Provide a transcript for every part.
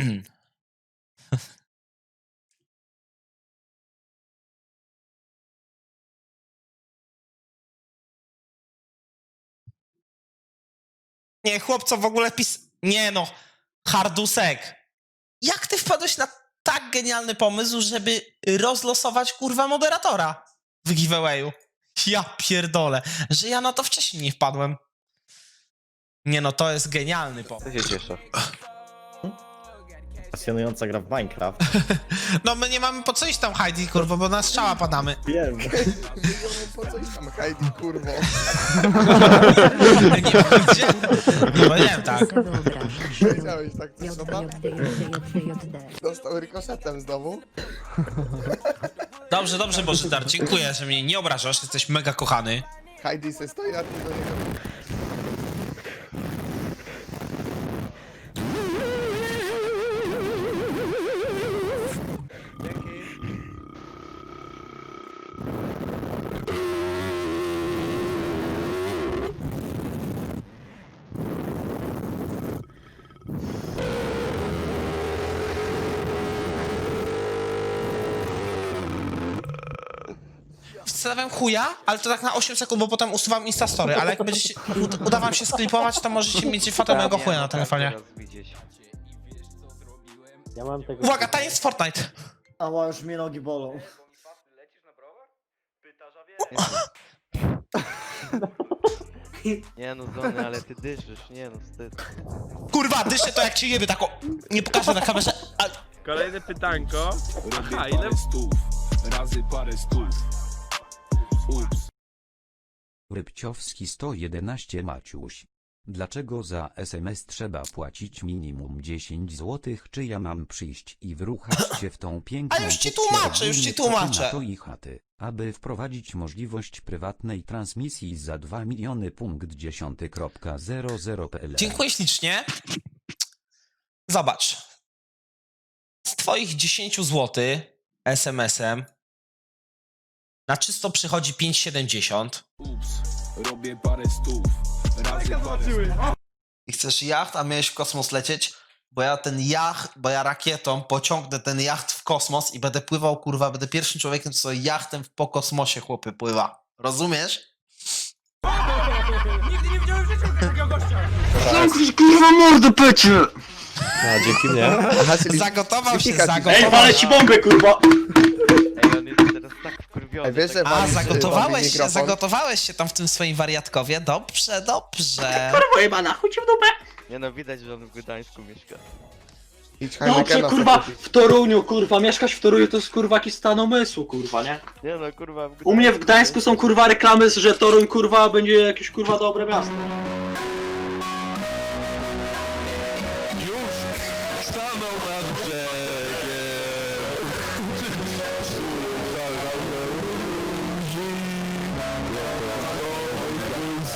Nie, chłopco w ogóle pis... Nie no, hardusek. Jak ty wpadłeś na tak genialny pomysł, żeby rozlosować kurwa moderatora w giveawayu? Ja pierdolę, że ja na to wcześniej nie wpadłem. Nie no, to jest genialny pomysł. Co się cieszę? Pasjonująca gra w Minecraft. No my nie mamy po co iść tam Heidi, kurwa, bo na strzała padamy. Wiem. Po coś tam Heidi, kurwo. Nie wiem gdzie. Nie powiedziałem tak. Powiedziałeś tak, dobra? JJJJJD. Dostał rykoszetem znowu. Dobrze, dobrze, Bożydar, dziękuję, że mnie nie obrażasz, jesteś mega kochany. Heidi se stoi, a ty do niego... Wstawiam chuja, ale to tak na 8 sekund, bo potem usuwam Instastory, ale jak będziecie, ud- uda wam się sklipować, to możecie mieć fotę mojego chuja na telefonie. Teraz widzieć. Ja mam tego... Uwaga, taniec Fortnite. Ała, już mnie nogi bolą. Nie no, Zony, ale ty dyszysz, nie no, wstyd. Kurwa, dyszę to jak cię jeby, tak o... Nie pokażę na kamerze, ale... Kolejne pytanko. Aha, ile parę stów, razy parę stów. Ups. Rybciowski 111 Maciuś. Dlaczego za SMS trzeba płacić minimum 10 zł? Czy ja mam przyjść i wruchać cię w tą piękną A już ci tłumaczę, już ci tłumaczę. to i chaty, aby wprowadzić możliwość prywatnej transmisji za 2 miliony punkt 10.00pl. Dziękuję ślicznie. Zobacz. Z twoich 10 zł SMS-em na czysto przychodzi 5,70 Ups, robię parę stów, razy parę stów. i chcesz jacht, a miałeś w kosmos lecieć, bo ja ten jacht, bo ja rakietą pociągnę ten jacht w kosmos i będę pływał, kurwa, będę pierwszym człowiekiem, co jachtem po kosmosie, chłopy, pływa. Rozumiesz? A, dzięki mnie. Aha, czyli... Zagotował się, Psychika ci- zagotował się. bombę, kurwa! Wkurwiony. Ej, wiesz, że tak... A, walisz, zagotowałeś się, mikrofon? zagotowałeś się tam w tym swoim wariatkowie. Dobrze, dobrze. Nie no, widać, że on w Gdańsku mieszka. Idź Dobrze, Heinekena kurwa, sobie kupić. w Toruniu, kurwa, mieszkać w Toruniu to jest kurwa jakiś stan umysłu, kurwa, nie? Nie no, kurwa, w U mnie w Gdańsku są kurwa reklamy, że Toruń kurwa będzie jakieś kurwa dobre miasto.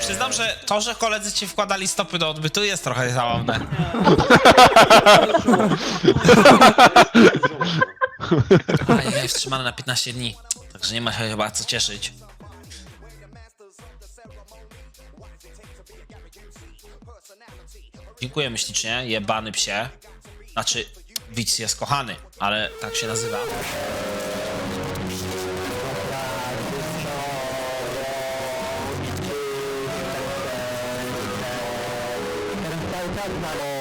Przyznam, że to, że koledzy ci wkładali stopy do odbytu jest trochę zabawne. A, ja na 15 dni, Także nie ma się chyba co cieszyć. Dziękujemy ślicznie, jebany psie. Znaczy, widz jest kochany, ale tak się nazywa. Thank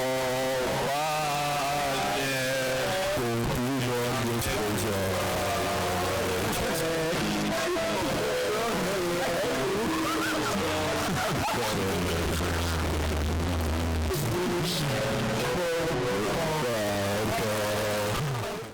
した。